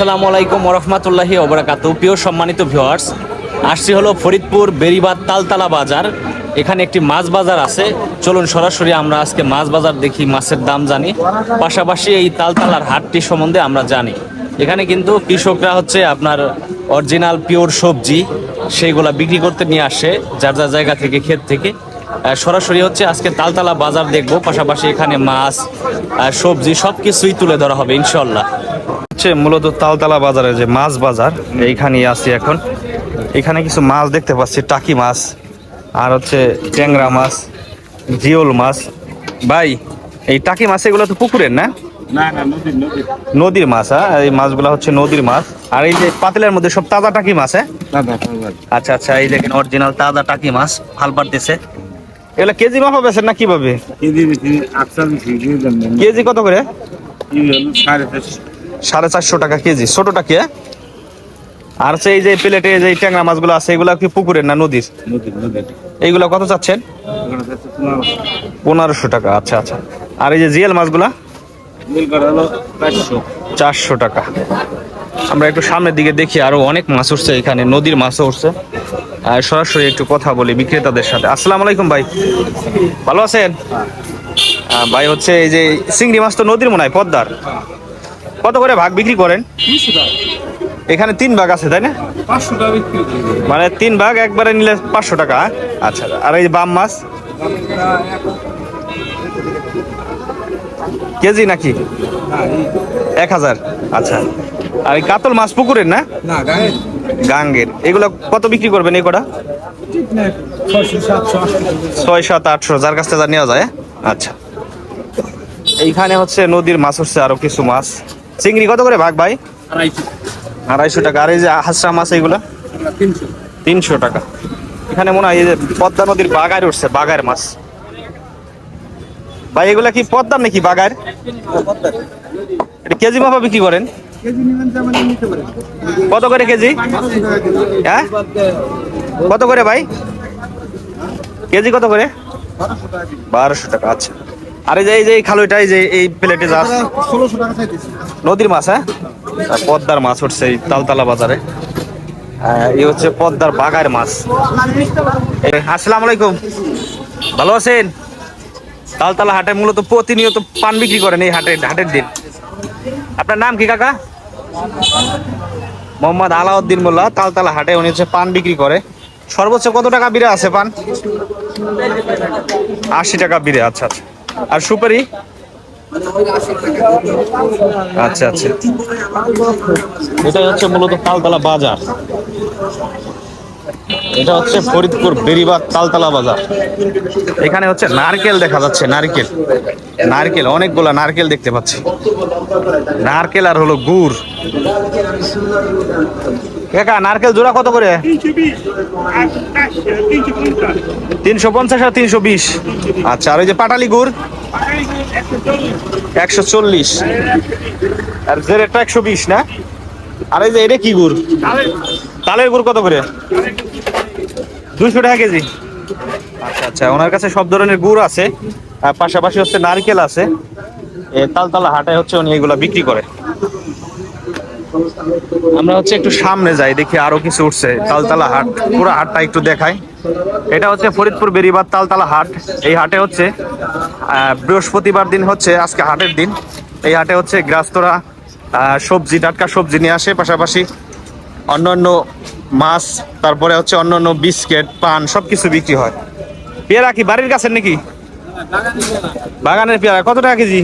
আসসালামু আলাইকুম ওরহমতুল্লাহি ওবরাকাতু প্রিয় সম্মানিত ভিউয়ার্স, আসছি হলো ফরিদপুর বেরিবাদ তালতলা বাজার। এখানে একটি মাছ বাজার আছে। চলুন সরাসরি আমরা আজকে মাছ বাজার দেখি, মাছের দাম জানি। পাশাপাশি এই তালতালার হাটটি সম্বন্ধে আমরা জানি। এখানে কিন্তু কৃষকরা হচ্ছে আপনার অরিজিনাল পিওর সবজি, সেইগুলা বিক্রি করতে নিয়ে আসে, যার যার জায়গা থেকে, ক্ষেত থেকে। সরাসরি হচ্ছে আজকে তালতলা বাজার দেখব। পাশাপাশি এখানে মাছ সবজি সব কিছুই তুলে ধরা হবে ইনশাল্লাহ হচ্ছে মূলত তালতলা বাজারে যে মাছ বাজার এইখানেই আছি এখন। এখানে কিছু মাছ দেখতে পাচ্ছি টাকি মাছ আর হচ্ছে ট্যাংরা মাছ জিওল মাছ। ভাই এই টাকি মাছ এগুলো তো পুকুরের না? না না নদীর নদীর। নদীর মাছ হ্যাঁ? এই মাছগুলো হচ্ছে নদীর মাছ। আর এই যে পাতিলের মধ্যে সব তাজা টাকি মাছ হ্যাঁ? আচ্ছা আচ্ছা এই দেখেন অরিজিনাল তাজা টাকি মাছ ফাল পারতেছে এগুলো কেজি মাপা বেছেন না কীভাবে? কেজি কত করে? সাড়ে চারশো। টাকা কেজি। ছোটটা কি? আর হচ্ছে এই যে প্লেটে যে ট্যাংরা মাছগুলো আছে এগুলো কি পুকুরের না নদীর? এইগুলো কত চাচ্ছেন? পনেরোশো। টাকা আচ্ছা আচ্ছা। আর এই যে জিএল মাছগুলা? চারশো। টাকা। আমরা একটু সামনের দিকে দেখি আরও অনেক মাছ উঠছে এখানে নদীর মাছও উঠছে। সরাসরি একটু কথা বলি বিক্রেতাদের সাথে। আসসালামু আলাইকুম ভাই। ভালো আছেন? ভাই হচ্ছে এই যে চিংড়ি মাছ তো নদীর মনে হয় পদ্মার। কত করে ভাগ বিক্রি করেন? এখানে তিন ভাগ আছে, তাই না? মানে তিন ভাগ একবারে নিলে পাঁচশো টাকা হ্যাঁ? আচ্ছা আর এই বাম মাছ? কেজি নাকি? এক হাজার। আচ্ছা আর এই কাতল মাছ পুকুরের, না? গাঙ্গের। এগুলো কত বিক্রি করবেন এই কটা? ছয় সাত আটশো, যার কাছ থেকে নেওয়া যায় হ্যাঁ? আচ্ছা। এইখানে হচ্ছে নদীর মাছ হচ্ছে আরও কিছু মাছ। চিংড়ি কত করে ভাগ ভাই? আড়াইশো টাকা। আর এই যে হাসরা মাছ এইগুলা? তিনশো টাকা। এখানে মনে হয় এই যে পদ্মা নদীর বাগার উঠছে, বাগার মাছ। ভাই, এগুলা কি পদ্মার নাকি বাগার? কেজি মাপা বিক্রি করেন? কত করে কেজি? হ্যাঁ? কত করে ভাই? কেজি কত করে? বারোশো টাকা আচ্ছা। আর এই যে এই যে খালুইটা এই যে এই প্লেটে যা ষোলোশো টাকা নদীর মাছ হ্যাঁ? পদ্মার মাছ উঠছে এই তালতলা বাজারে। আহ, এই হচ্ছে পদ্মার বাগার মাছ। আসসালামু আলাইকুম। ভালো আছেন? তালতলা হাটে মূলত প্রতিনিয়ত পান বিক্রি করেন এই হাটে হাটের দিন। আপনার নাম কি, কাকা? মোহাম্মদ আলাউদ্দিন মোল্লা, তালতলা হাটে। উনি হচ্ছে পান বিক্রি করে। সর্বোচ্চ কত টাকা বিড়ে আছে পান? আশি টাকা বিড়ে আচ্ছা আচ্ছা। আর সুপারি? আচ্ছা আচ্ছা। এটাই হচ্ছে মূলত তালতলা বাজার। এটা হচ্ছে ফরিদপুর বেরিবাগ তালতলা বাজার। এখানে হচ্ছে নারকেল দেখা যাচ্ছে, নারকেল। নারকেল, অনেকগুলা নারকেল দেখতে পাচ্ছি। নারকেল আর হলো গুড়। কাকা, নারকেল জোড়া কত করে? তিনশো পঞ্চাশ আর তিনশো বিশ। আচ্ছা আর ওই যে পাটালি গুড়? একশো চল্লিশ। আর জেরেটটা একশো বিশ, না? আর এই যে এটা কি গুড়? তালের গুড় কত করে? দুশো টাকা কেজি। আচ্ছা আচ্ছা ওনার কাছে সব ধরনের গুড় আছে, আর পাশাপাশি হচ্ছে নারকেল আছে। তালতলা হাটে হচ্ছে উনি এগুলা বিক্রি করে। আমরা হচ্ছে একটু সামনে যাই, দেখি আরও কিছু উঠছে। তালতলা হাট, পুরো হাটটা একটু দেখাই। এটা হচ্ছে ফরিদপুর বেরিবাদ তালতলা হাট। এই হাটে হচ্ছে বৃহস্পতিবার দিন হচ্ছে, আজকে হাটের দিন। এই হাটে হচ্ছে গ্রাস্তরা সবজি, টাটকা সবজি নিয়ে আসে। পাশাপাশি অন্যান্য মাছ, তারপরে হচ্ছে অন্য অন্য বিস্কিট, পান সব কিছু বিক্রি হয়। পেয়ারা কি বাড়ির কাছে নাকি? বাগানের পেয়ারা, কত টাকা কেজি?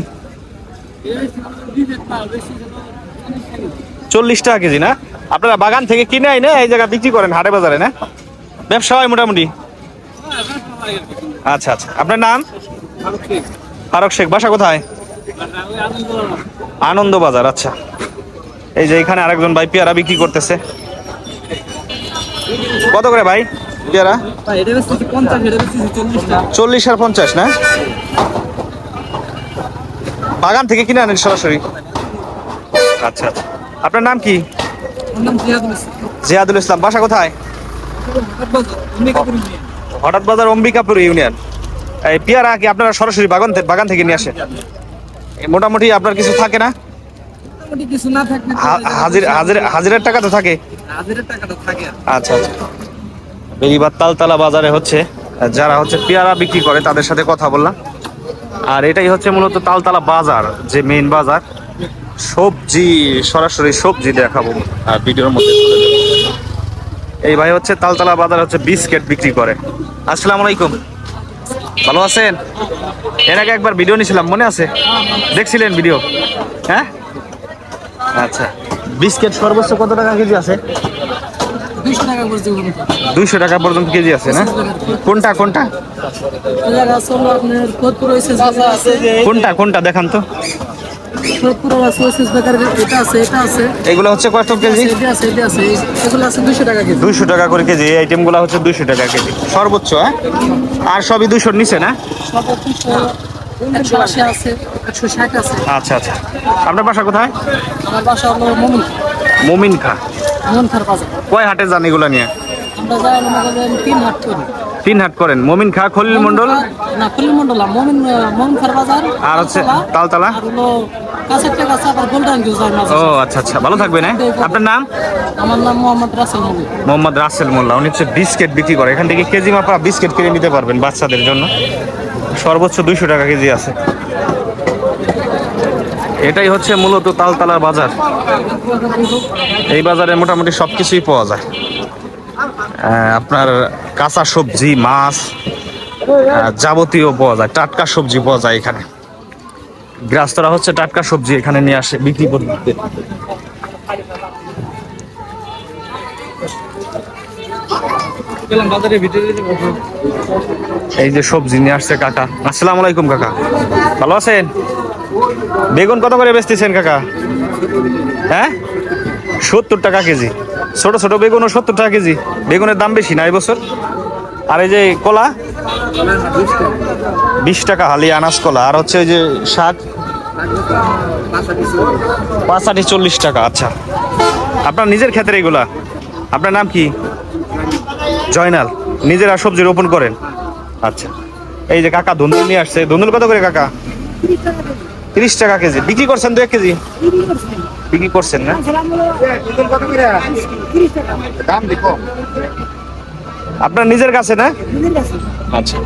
চল্লিশ টাকা কেজি না? আপনারা বাগান থেকে কিনে আই না এই জায়গা বিক্রি করেন, হাটে বাজারে, না? ব্যবসা হয় মোটামুটি? আচ্ছা আচ্ছা। আপনার নাম? ফারুক শেখ। বাসা কোথায়? আনন্দ বাজার আচ্ছা। এই যে এখানে আরেকজন ভাই পেয়ারা বিক্রি করতেছে। কত করে ভাই? পেয়ারা চল্লিশ আর পঞ্চাশ না? বাগান থেকে কিনে আনেন সরাসরি? আচ্ছা আচ্ছা। আপনার নাম কি? জিয়াদুল ইসলাম। বাসা কোথায়? হঠাৎ বাজার অম্বিকাপুর ইউনিয়ন। এই পেয়ারা কি আপনারা সরাসরি বাগান থেকে বাগান থেকে নিয়ে আসেন? মোটামুটি আপনার কিছু থাকে না? মোটামুটি কিছু না থাকলে তো হা- হাজির হাজির হাজিরের টাকা তো থাকে? হাজিরের টাকাটা থাকে আচ্ছা আচ্ছা। বেরিবার তালতলা বাজারে হচ্ছে যারা হচ্ছে পেয়ারা বিক্রি করে তাদের সাথে কথা বললাম। আর এটাই হচ্ছে মূলত তালতলা বাজার যে মেইন বাজার। সবজি সরাসরি সবজি দেখাবো আর ভিডিওর মধ্যে এই ভাই হচ্ছে তালতলা বাজার হচ্ছে বিস্কিট বিক্রি করে। আসসালামু আলাইকুম। ভালো আছেন? এর আগে একবার ভিডিও নিয়েছিলাম মনে আছে? দেখছিলেন ভিডিও? হ্যাঁ? আচ্ছা। বিস্কিট সর্বোচ্চ কত টাকা কেজি আছে? দুইশো টাকা পর্যন্ত কেজি আছে না? কোনটা কোনটা? কোনটা কোনটা দেখান তো। এগুলো হচ্ছে কত কেজি? দুইশো টাকা করে কেজি। এই আইটেমগুলো হচ্ছে দুইশো টাকা কেজি। সর্বোচ্চ হ্যাঁ? আর সবই দুইশোর নিচে না? একশো আশি আছে একশো ষাট আছে। আচ্ছা আচ্ছা। আপনার বাসা কোথায়? আমার বাসা হলো মমন মমিন খা। খার বাজার। কয় হাটে যান এগুলো নিয়ে? আমরা যাই মনে করেন তিন হাট করি। তিন হাট করেন। মমিন খা খলিল মন্ডল না খলিল মন্ডল না মমিন মমন খার বাজার আর হচ্ছে তালতলা, আর হলো কাছের থেকে আছে আবার গোল্ডেন যায় ও আচ্ছা আচ্ছা। ভালো থাকবেন হ্যাঁ? আপনার নাম? আমার নাম মোহাম্মদ রাসেল মমিন মোহাম্মদ রাসেল মোল্লা। উনি হচ্ছে বিস্কিট বিক্রি করে। এখান থেকে কেজি মাপা বিস্কিট কিনে নিতে পারবেন বাচ্চাদের জন্য। সর্বোচ্চ দুইশো টাকা কেজি আছে। এটাই হচ্ছে মূলত তালতলার বাজার। এই বাজারে মোটামুটি সব কিছুই পাওয়া যায়। আপনার কাঁচা সবজি, মাছ যাবতীয় পাওয়া যায়। টাটকা সবজি পাওয়া যায় এখানে। গ্রাস্তরা হচ্ছে টাটকা সবজি এখানে নিয়ে আসে বিক্রি করতে। এই যে সবজি নিয়ে আসছে কাকা। আসসালামু আলাইকুম কাকা। ভালো আছেন? বেগুন কত করে বেচতেছেন কাকা? হ্যাঁ? সত্তর টাকা কেজি। ছোট ছোট বেগুনও সত্তর টাকা কেজি। বেগুনের দাম বেশি না এই বছর? আর এই যে কলা? বিশ টাকা হালি আনাজ কলা। আর হচ্ছে ওই যে শাক? পাঁচাটি চল্লিশ টাকা আচ্ছা। আপনার নিজের ক্ষেত্রে এগুলা। আপনার নাম কি? জয়নাল নিজেরা সবজি রোপণ করেন। আচ্ছা এই যে কাকা ধুন্দুল নিয়ে আসছে। ধুন্দুল কত করে কাকা? তিরিশ টাকা কেজি। বিক্রি করছেন দু এক কেজি? বিক্রি করছেন না? আপনার নিজের কাছে না? আচ্ছা।